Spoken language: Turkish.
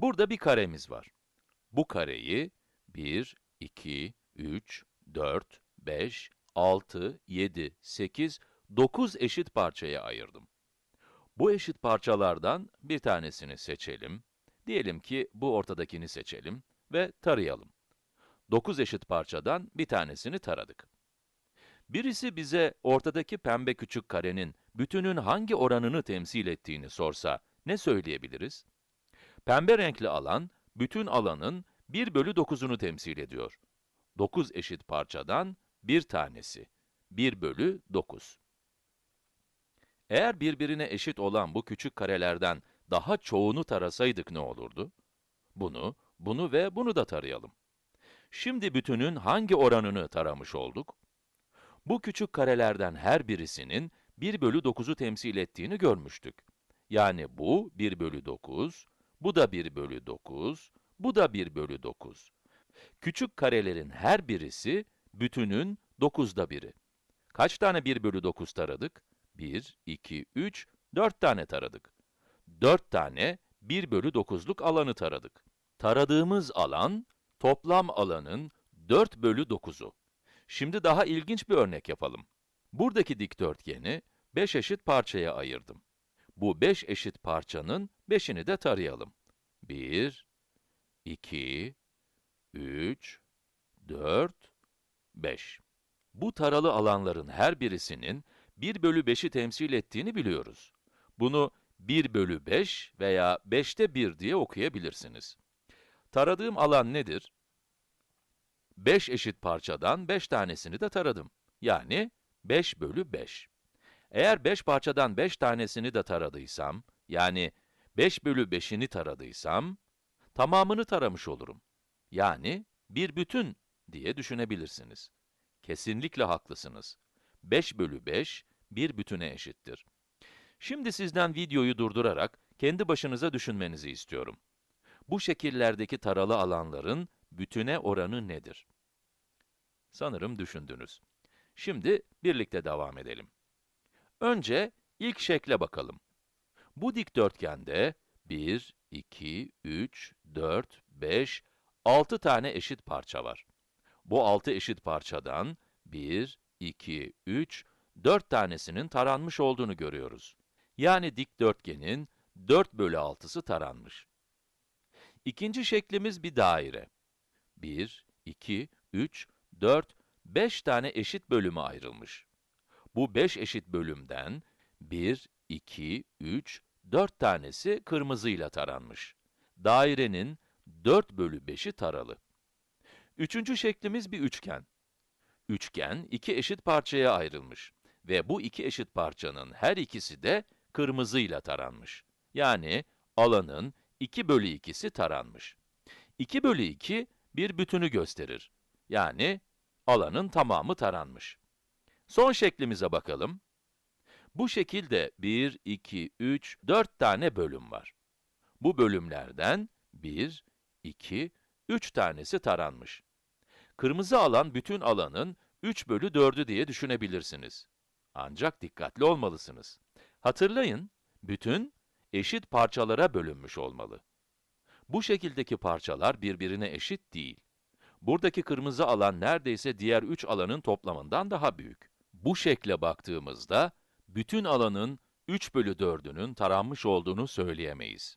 Burada bir karemiz var. Bu kareyi 1, 2, 3, 4, 5, 6, 7, 8, 9 eşit parçaya ayırdım. Bu eşit parçalardan bir tanesini seçelim. Diyelim ki bu ortadakini seçelim ve tarayalım. 9 eşit parçadan bir tanesini taradık. Birisi bize ortadaki pembe küçük karenin bütünün hangi oranını temsil ettiğini sorsa ne söyleyebiliriz? Pembe renkli alan, bütün alanın 1 bölü 9'unu temsil ediyor. 9 eşit parçadan bir tanesi. 1 bölü 9. Eğer birbirine eşit olan bu küçük karelerden daha çoğunu tarasaydık ne olurdu? Bunu, bunu ve bunu da tarayalım. Şimdi bütünün hangi oranını taramış olduk? Bu küçük karelerden her birisinin 1 bölü 9'u temsil ettiğini görmüştük. Yani bu 1 bölü 9, bu da 1 bölü 9, bu da 1 bölü 9. Küçük karelerin her birisi, bütünün 9'da biri. Kaç tane 1 bölü 9 taradık? 1, 2, 3, 4 tane taradık. 4 tane 1 bölü 9'luk alanı taradık. Taradığımız alan, toplam alanın 4 bölü 9'u. Şimdi daha ilginç bir örnek yapalım. Buradaki dikdörtgeni 5 eşit parçaya ayırdım. Bu 5 eşit parçanın 5'ini de tarayalım. 1, 2, 3, 4, 5. Bu taralı alanların her birisinin 1 bölü 5'i temsil ettiğini biliyoruz. Bunu 1 bölü 5 veya 5'te 1 diye okuyabilirsiniz. Taradığım alan nedir? 5 eşit parçadan 5 tanesini de taradım. Yani 5 bölü 5. Eğer 5 parçadan 5 tanesini de taradıysam, yani 5 bölü 5'ini taradıysam, tamamını taramış olurum. Yani bir bütün diye düşünebilirsiniz. Kesinlikle haklısınız. 5 bölü 5, bir bütüne eşittir. Şimdi sizden videoyu durdurarak kendi başınıza düşünmenizi istiyorum. Bu şekillerdeki taralı alanların bütüne oranı nedir? Sanırım düşündünüz. Şimdi birlikte devam edelim. Önce ilk şekle bakalım. Bu dikdörtgende 1, 2, 3, 4, 5, 6 tane eşit parça var. Bu 6 eşit parçadan 1, 2, 3, 4 tanesinin taranmış olduğunu görüyoruz. Yani dikdörtgenin 4 bölü 6'sı taranmış. İkinci şeklimiz bir daire. 1, 2, 3, 4, 5 tane eşit bölüme ayrılmış. Bu 5 eşit bölümden 1, 2, 3, 4 tanesi kırmızıyla taranmış. Dairenin 4 bölü 5'i taralı. Üçüncü şeklimiz bir üçgen. Üçgen, iki eşit parçaya ayrılmış ve bu iki eşit parçanın her ikisi de kırmızıyla taranmış. Yani alanın 2 bölü 2'si taranmış. 2 bölü 2, bir bütünü gösterir. Yani alanın tamamı taranmış. Son şeklimize bakalım. Bu şekilde 1, 2, 3, 4 tane bölüm var. Bu bölümlerden 1, 2, 3 tanesi taranmış. Kırmızı alan bütün alanın 3 bölü 4'ü diye düşünebilirsiniz. Ancak dikkatli olmalısınız. Hatırlayın, bütün eşit parçalara bölünmüş olmalı. Bu şekildeki parçalar birbirine eşit değil. Buradaki kırmızı alan neredeyse diğer üç alanın toplamından daha büyük. Bu şekle baktığımızda, bütün alanın 3 bölü 4'ünün taranmış olduğunu söyleyemeyiz.